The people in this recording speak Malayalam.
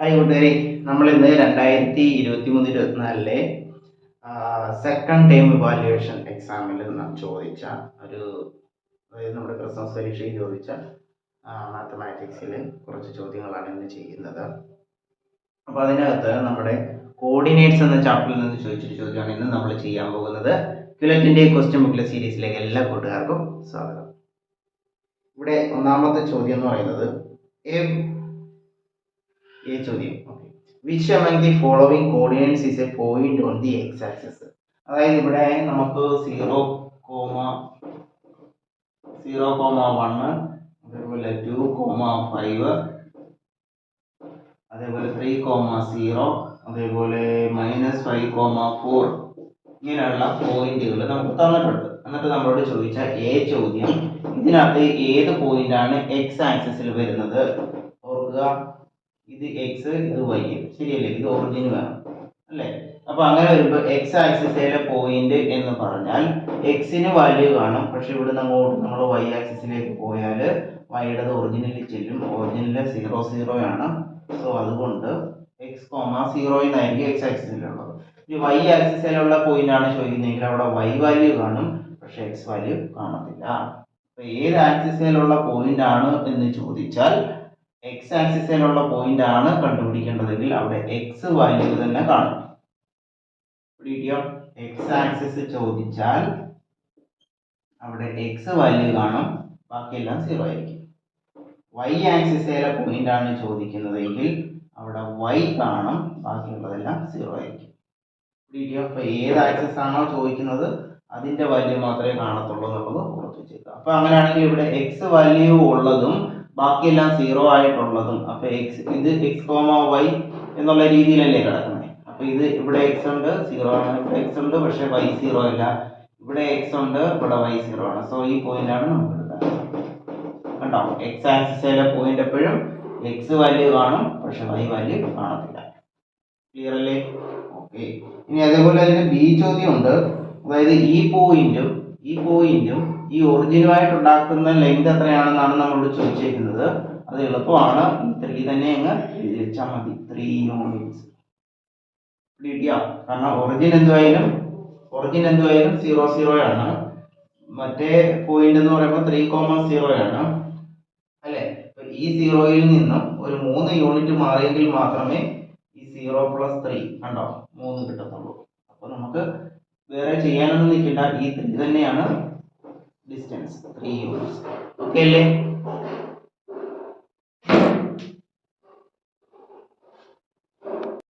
ഹായ് കൂട്ടുകാരെ നമ്മൾ ഇന്ന് രണ്ടായിരത്തി ഇരുപത്തി മൂന്ന് ഇരുപത്തിനാലിലെ സെക്കൻഡ് ടൈം ഇവാലുവേഷൻ എക്സാമിൽ നാം ചോദിച്ച ഒരു അതായത് നമ്മുടെ ക്രിസ്മസ് പരീക്ഷയിൽ ചോദിച്ച മാത്തമാറ്റിക്സിലെ കുറച്ച് ചോദ്യങ്ങളാണ് ഇന്ന് ചെയ്യുന്നത്. അപ്പോൾ അതിനകത്ത് നമ്മുടെ കോർഡിനേറ്റ്സ് എന്ന ചാപ്റ്ററിൽ നിന്ന് ചോദിച്ചൊരു ചോദ്യമാണ് ഇന്ന് നമ്മൾ ചെയ്യാൻ പോകുന്നത്. ക്യുലറ്റിന്റെ ക്വസ്റ്റ്യൻ ബുക്കിലെ സീരീസിലേക്ക് എല്ലാ കൂട്ടുകാർക്കും സ്വാഗതം. ഇവിടെ ഒന്നാമത്തെ ചോദ്യം എന്ന് പറയുന്നത് ഈ ചോദ്യം. Okay which among the following coordinates is a point on the x axis അതായത് ഇവിടെ നമുക്ക് zero comma zero comma one അതേപോലെ ടു കോമ ഫൈവ് അതേപോലെ ത്രീ കോമ സീറോ അതേപോലെ മൈനസ് ഫൈവ് കോമ ഫോർ ഇങ്ങനെയുള്ള പോയിന്റുകൾ നമുക്ക് തന്നിട്ടുണ്ട്. എന്നിട്ട് നമ്മളോട് ചോദിച്ച എ ചോദ്യം ഇതിനകത്ത് ഏത് പോയിന്റാണ് എക്സ് ആക്സിസിൽ വരുന്നത്? ഓർക്കുക. ഇത് എക്സ് ഇത് വൈ ശരിയല്ലേ? ഇത് ഒറിജിൻ വേണം. അല്ലേ? അപ്പൊ അങ്ങനെ വരുമ്പോൾ എക്സ് ആക്സിസിലെ പോയിന്റ് എന്ന് പറഞ്ഞാൽ എക്സിന് വാല്യൂ കാണും. പക്ഷെ ഇവിടെ അങ്ങോട്ട് നമ്മൾ വൈ ആക്സിസിലേക്ക് പോയാൽ വൈയുടെ ഒറിജിനലിൽ ചെല്ലും. ഒറിജിനലിൽ സീറോ സീറോ ആണ്. സോ അതുകൊണ്ട് എക്സ് കോമ സീറോ എന്നായിരിക്കും എക്സ് ആക്സിസിലുള്ളത് ഇനി വൈ ആക്സിസിലുള്ള പോയിന്റ് ആണ് ചോദിക്കുന്നതെങ്കിൽ അവിടെ വൈ വാല്യൂ കാണും. പക്ഷെ എക്സ് വാല്യൂ കാണത്തില്ല. അപ്പൊ ഏത് ആക്സിസിലുള്ള പോയിന്റ് ആണ് എന്ന് ചോദിച്ചാൽ എക്സ് ആക്സിസിലുള്ള പോയിന്റ് ആണ് കണ്ടുപിടിക്കേണ്ടതെങ്കിൽ അവിടെ എക്സ് വാല്യൂ തന്നെ കാണും. പിടിയോ എക്സ് ആക്സിസ് ചോദിച്ചാൽ അവിടെ എക്സ് വാല്യൂ കാണും. ബാക്കിയെല്ലാം സീറോ ആയിരിക്കും. വൈ ആക്സിസിലെ പോയിന്റ് ആണ് ചോദിക്കുന്നതെങ്കിൽ അവിടെ വൈ കാണും. ബാക്കിയുള്ളതെല്ലാം സീറോ ആയിരിക്കും. പിടിയോ അപ്പൊ ഏത് ആക്സിസ് ആണോ ചോദിക്കുന്നത് അതിന്റെ വാല്യൂ മാത്രമേ കാണത്തുള്ളൂ എന്നുള്ളത് ഓർത്ത് വെച്ചേക്കുക അപ്പൊ അങ്ങനെയാണെങ്കിൽ ഇവിടെ എക്സ് വാല്യൂ ഉള്ളതും ബാക്കിയെല്ലാം സീറോ ആയിട്ടുള്ളതും. അപ്പൊ എക്സ് ഇത് എക്സ് കോമ വൈ എന്നുള്ള രീതിയിലല്ലേ കിടക്കുന്നത് അപ്പൊ ഇത് ഇവിടെ എക്സ് ഉണ്ട് സീറോ ആണ്. ഇവിടെ എക്സ് ഉണ്ട് പക്ഷെ വൈ സീറോ അല്ല ഇവിടെ എക്സ് ഉണ്ട് ഇവിടെ വൈ സീറോ ആണ്. സോ ഈ പോയിന്റ് ആണ് നമുക്ക് എടുക്കാൻ കണ്ടോ? എക്സ് ആക്സിസിലെ പോയിന്റ് എപ്പോഴും എക്സ് വാല്യൂ കാണും പക്ഷെ വൈ വാല്യൂ കാണത്തില്ല. ക്ലിയർ അല്ലേ? ഓക്കെ ഇനി അതേപോലെ അതിന് ബി ചോദ്യം ഉണ്ട്. അതായത് ഈ പോയിന്റും ഈ പോയിന്റും ഈ ഒറിജിനുമായിട്ട് ഉണ്ടാക്കുന്ന ലെങ്ത് എത്രയാണെന്നാണ് നമ്മളോട് ചോദിച്ചേക്കുന്നത്. അത് എളുപ്പമാണ്. ഈ ത്രീ തന്നെ അങ്ങ് എഴുതി മതി. ത്രീ കിട്ടിയോ കാരണം ഒറിജിൻ എന്തുവായാലും ഒറിജിൻ എന്തുവായാലും സീറോ സീറോ ആണ്. മറ്റേ പോയിന്റ് എന്ന് പറയുമ്പോൾ ത്രീ കോമ സീറോ ആണ്. അല്ലെ? ഈ സീറോയിൽ നിന്നും ഒരു മൂന്ന് യൂണിറ്റ് മാറിയെങ്കിൽ മാത്രമേ ഈ സീറോ പ്ലസ് ത്രീ കണ്ടോ? മൂന്ന് കിട്ടത്തുള്ളൂ. അപ്പൊ നമുക്ക് വേറെ ചെയ്യാനൊന്നും നിൽക്കണ്ട. ഈ ത്രീ തന്നെയാണ് ഡിസ്റ്റൻസ് ത്രീ യൂണിറ്റ്സ് ഓക്കെ അല്ലേ?